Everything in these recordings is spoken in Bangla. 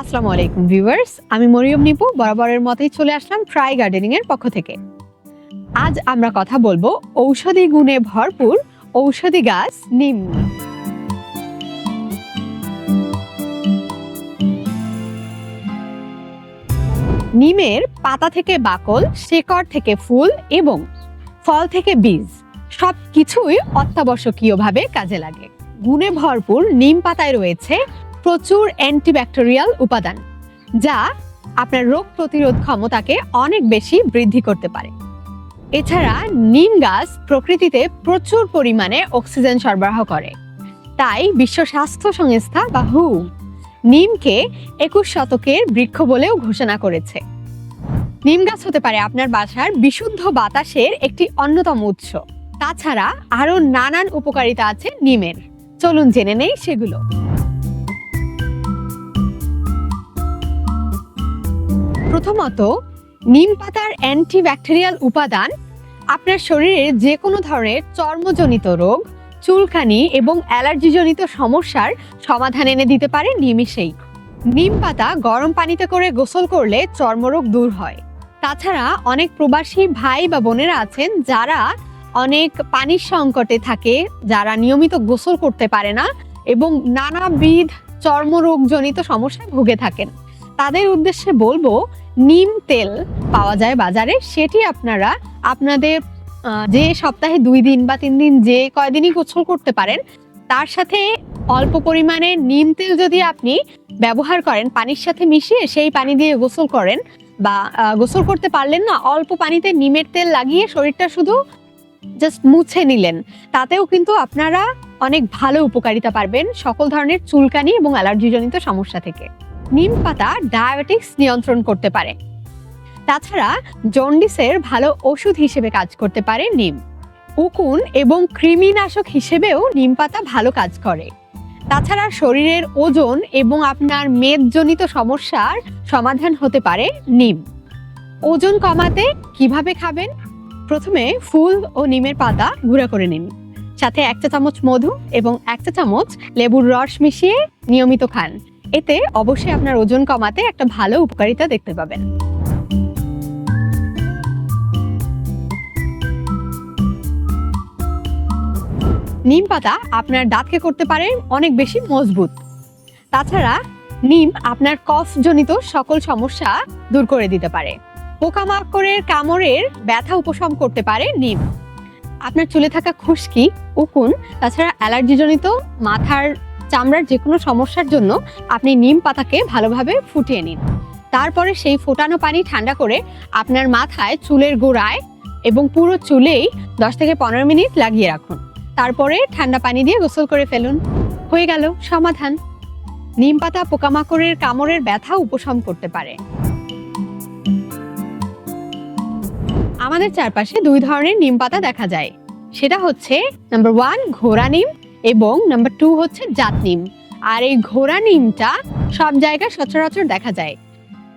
আসসালামু আলাইকুম, ভিউয়ার্স। আমি মরিয়ম নিপু, বরাবরের মতোই চলে আসলাম ট্রাই গার্ডেনিং এর পক্ষ থেকে। আজ আমরা কথা বলব ঔষধি গুণে ভরপুর ঔষধি গাছ নিম নিমের পাতা থেকে বাকল, শেকড় থেকে ফুল এবং ফল থেকে বীজ সব কিছুই অত্যাবশ্যকীয়ভাবে কাজে লাগে। গুণে ভরপুর নিম পাতায় রয়েছে প্রচুর অ্যান্টিব্যাকটেরিয়াল উপাদান, যা আপনার রোগ প্রতিরোধ ক্ষমতাকে অনেক বেশি বৃদ্ধি করতে পারে। এছাড়া নিম গাছ প্রকৃতিতে প্রচুর পরিমাণে অক্সিজেন সরবরাহ করে, তাই বিশ্ব স্বাস্থ্য সংস্থা বা হু নিমকে একুশ শতকের বৃক্ষ বলেও ঘোষণা করেছে। নিম গাছ হতে পারে আপনার বাসার বিশুদ্ধ বাতাসের একটি অন্যতম উৎস। তাছাড়া আরও নানান উপকারিতা আছে নিমের। চলুন জেনে নেই সেগুলো। প্রথমত, নিম পাতার অ্যান্টিব্যাকটেরিয়াল উপাদান আপনার শরীরে যে কোনো ধরনের চর্মজনিত রোগ, চুলকানি এবং অ্যালার্জিজনিত সমস্যার সমাধান এনে দিতে পারে নিমিষেই। নিম পাতা গরম পানিতে করে গোসল করলে চর্মরোগ দূর হয়। তাছাড়া অনেক প্রবাসী ভাই বা বোনেরা আছেন যারা অনেক পানির সংকটে থাকে, যারা নিয়মিত গোসল করতে পারে না এবং নানাবিধ চর্মরোগজনিত সমস্যায় ভুগে থাকেন। তাদের উদ্দেশ্যে বলব নিম তেল পাওয়া যায় বাজারে, সেটি আপনারা আপনাদের যে সপ্তাহে দুই দিন বা তিন দিন যে কয়দিনই গোসল করতে পারেন, তার সাথে অল্প পরিমাণে নিম তেল যদি আপনি ব্যবহার করেন, পানির সাথে মিশিয়ে সেই পানি দিয়ে গোসল করেন বা গোসল করতে পারলেন না, অল্প পানিতে নিমের তেল লাগিয়ে শরীরটা শুধু জাস্ট মুছে নিলেন, তাতেও কিন্তু আপনারা অনেক ভালো উপকারিতা পারবেন সকল ধরনের চুলকানি এবং অ্যালার্জিজনিত সমস্যা থেকে। নিম পাতা ডায়াবেটিক্স নিয়ন্ত্রণ করতে পারে। তাছাড়া জন্ডিসের ভালো ওষুধ হিসেবে কাজ করতে পারে নিম। উকুন এবং কৃমিনাশক হিসেবেও নিম পাতা ভালো কাজ করে। তাছাড়া শরীরের ওজন এবং আপনার মেদজনিত সমস্যার সমাধান হতে পারে নিম। ওজন কমাতে কীভাবে খাবেন? প্রথমে ফুল ও নিমের পাতা গুঁড়া করে নিন। সাথে এক চা চামচ মধু এবং এক চা চামচ লেবুর রস মিশিয়ে নিয়মিত খান। এতে অবশ্যই আপনার ওজন কমাতে একটা ভালো উপকারিতা দেখতে পাবেন। নিম পাতা আপনার দাঁতকে করতে পারে অনেক বেশি মজবুত। তাছাড়া নিম আপনার কফজনিত সকল সমস্যা দূর করে দিতে পারে। পোকামাকড়ের কামড়ের ব্যথা উপশম করতে পারে নিম। আপনার চুলে থাকা খুশকি, উকুন, তাছাড়া অ্যালার্জিজনিত মাথার চামড়ার যে কোনো সমস্যার জন্য আপনি নিম পাতাকে ভালোভাবে ফুটিয়ে নিন। তারপরে সেই ফোটানো পানি ঠান্ডা করে আপনার মাথায় চুলের গোড়ায় এবং পুরো চুলেই দশ থেকে পনেরো মিনিট লাগিয়ে রাখুন। তারপরে ঠান্ডা পানি দিয়ে গোসল করে ফেলুন। হয়ে গেল সমাধান। নিম পাতা পোকামাকড়ের কামড়ের ব্যথা উপশম করতে পারে। আমাদের চারপাশে দুই ধরনের নিম পাতা দেখা যায়। সেটা হচ্ছে নাম্বার ওয়ান ঘোড়া নিম এবং নাম্বার টু হচ্ছে জাত নিম। আর এই ঘোড়া নিমটা সব জায়গায় সচরাচর দেখা যায়।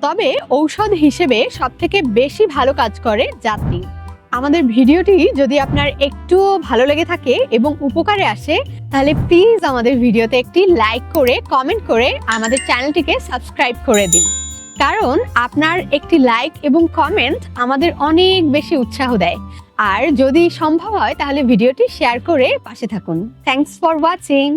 তবে ঔষধ হিসেবে সব থেকে বেশি ভালো কাজ করে জাত নিম। আমাদের ভিডিওটি যদি আপনার একটু ভালো লেগে থাকে এবং উপকারে আসে, তাহলে প্লিজ আমাদের ভিডিওতে একটি লাইক করে কমেন্ট করে আমাদের চ্যানেলটিকে সাবস্ক্রাইব করে দিন। কারণ আপনার একটি লাইক এবং কমেন্ট আমাদের অনেক বেশি উৎসাহ দেয়। আর যদি সম্ভব হয় তাহলে ভিডিওটি শেয়ার করে পাশে থাকুন। Thanks for watching